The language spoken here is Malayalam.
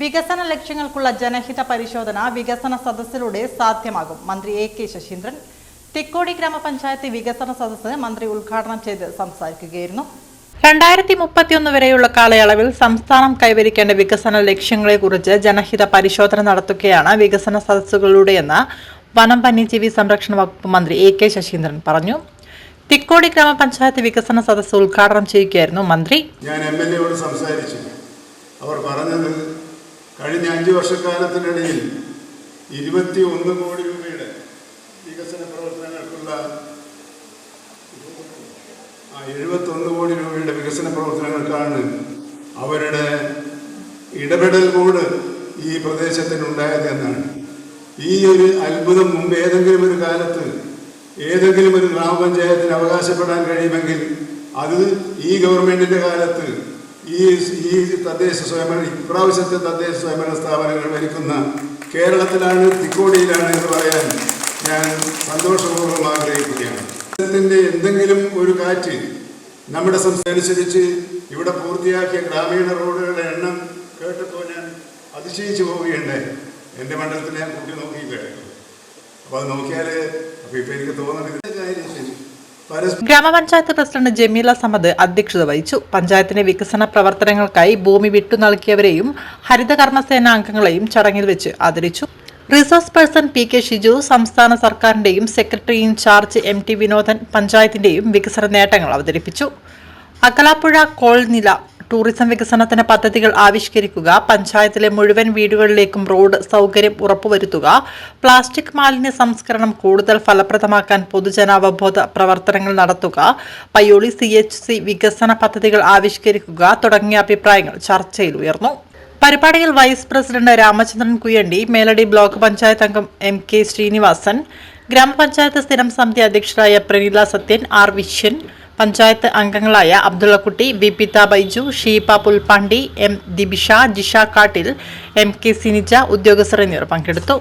വികസന ലക്ഷ്യങ്ങൾക്കുള്ള ജനഹിത പരിശോധന വികസന സദസ്സിലൂടെ സാധ്യമാകും. മന്ത്രി എ കെ ശശീന്ദ്രൻ തിക്കോടി ഗ്രാമപഞ്ചായത്ത് വികസന സദസ്സ് മന്ത്രി ഉദ്ഘാടനം ചെയ്ത് സംസാരിക്കുകയായിരുന്നു. രണ്ടായിരത്തി മുപ്പത്തിയൊന്ന് വരെയുള്ള കാലയളവിൽ സംസ്ഥാനം കൈവരിക്കേണ്ട വികസന ലക്ഷ്യങ്ങളെക്കുറിച്ച് ജനഹിത പരിശോധന നടത്തുകയാണ് വികസന സദസ്സുകളിലൂടെയെന്ന് വനം വന്യജീവി സംരക്ഷണ വകുപ്പ് മന്ത്രി എ കെ ശശീന്ദ്രൻ പറഞ്ഞു. തിക്കോടി ഗ്രാമപഞ്ചായത്ത് വികസന സദസ്സ് ഉദ്ഘാടനം ചെയ്യുകയായിരുന്നു മന്ത്രി. ഞാൻ എം എൽ എയോട് സംസാരിച്ചു. അവർ പറഞ്ഞത് കഴിഞ്ഞ അഞ്ച് വർഷക്കാലത്തിനിടയിൽ ഇരുപത്തി ഒന്ന് കോടി രൂപയുടെ വികസന പ്രവർത്തനങ്ങൾക്കുള്ള ആ എഴുപത്തൊന്ന് കോടി രൂപയുടെ വികസന പ്രവർത്തനങ്ങൾക്കാണ് അവരുടെ ഇടപെടൽ കൂട് ഈ പ്രദേശത്തിനുണ്ടായത് എന്നാണ്. ഈ ഒരു അത്ഭുതം മുമ്പ് ഏതെങ്കിലും ഒരു കാലത്ത് ഏതെങ്കിലും ഒരു ഗ്രാമപഞ്ചായത്തിന് അവകാശപ്പെടാൻ കഴിയുമെങ്കിൽ അത് ഈ ഗവൺമെന്റിന്റെ കാലത്ത് ഈ തദ്ദേശ സ്വയംഭരണ ഇപ്രാവശ്യത്തെ തദ്ദേശ സ്വയംഭരണ സ്ഥാപനങ്ങൾ ഭരിക്കുന്ന കേരളത്തിലാണ് തിക്കോടിയിലാണ് എന്ന് പറയാൻ ഞാൻ സന്തോഷപൂർവം ആഗ്രഹിക്കുകയാണ്. എന്തെങ്കിലും ഒരു കാറ്റ് നമ്മുടെ സംസ്ഥാനുസരിച്ച് ഇവിടെ പൂർത്തിയാക്കിയ ഗ്രാമീണ റോഡുകളുടെ എണ്ണം കേട്ടപ്പോൾ ഞാൻ അതിശയിച്ചു പോവുകയുണ്ടായി. എന്റെ മണ്ഡലത്തിൽ ഞാൻ കുട്ടി നോക്കി കേട്ടു. അപ്പോൾ അത് നോക്കിയാൽ അപ്പോൾ ഇപ്പം എനിക്ക് തോന്നുന്നത് ഗ്രാമപഞ്ചായത്ത് പ്രസിഡന്റ് ജമീല സമദ് അധ്യക്ഷത വഹിച്ചു. പഞ്ചായത്തിന്റെ വികസന പ്രവർത്തനങ്ങൾക്കായി ഭൂമി വിട്ടു നൽകിയവരെയും ഹരിതകർമ്മസേന അംഗങ്ങളെയും ചടങ്ങിൽ വെച്ച് ആദരിച്ചു. Resource person P K Shiju സംസ്ഥാന സർക്കാരിന്റെയും secretary incharge M T Vinodan പഞ്ചായത്തിന്റെയും വികസന നേട്ടങ്ങൾ അവതരിപ്പിച്ചു. അകലാപ്പുഴ കോൾനില ടൂറിസം വികസനത്തിന് പദ്ധതികൾ ആവിഷ്കരിക്കുക പഞ്ചായത്തിലെ മുഴുവൻ വീടുകളിലേക്കും റോഡ് സൗകര്യം ഉറപ്പുവരുത്തുക പ്ലാസ്റ്റിക് മാലിന്യ സംസ്കരണം കൂടുതൽ ഫലപ്രദമാക്കാൻ പൊതുജനാവബോധ പ്രവർത്തനങ്ങൾ നടത്തുക പയ്യോളി സി എച്ച് സി വികസന പദ്ധതികൾ ആവിഷ്കരിക്കുക തുടങ്ങിയ അഭിപ്രായങ്ങൾ ചർച്ചയിൽ ഉയർന്നു. പരിപാടിയിൽ vice president Ramachandran Kuyandi Meladi block panchayat അംഗം എം കെ ശ്രീനിവാസൻ ഗ്രാമപഞ്ചായത്ത് സ്ഥിരം സമിതി അധ്യക്ഷരായ പ്രനീല സത്യൻ ആർ വിശ്വൻ പഞ്ചായത്ത് അംഗങ്ങളായ Abdullakutty Vipitha Baiju Sheeba Pulppandi M. Dibisha Jisha Kattil M. K. Sinija ഉദ്യോഗസ്ഥർ എന്നിവർ പങ്കെടുത്തു.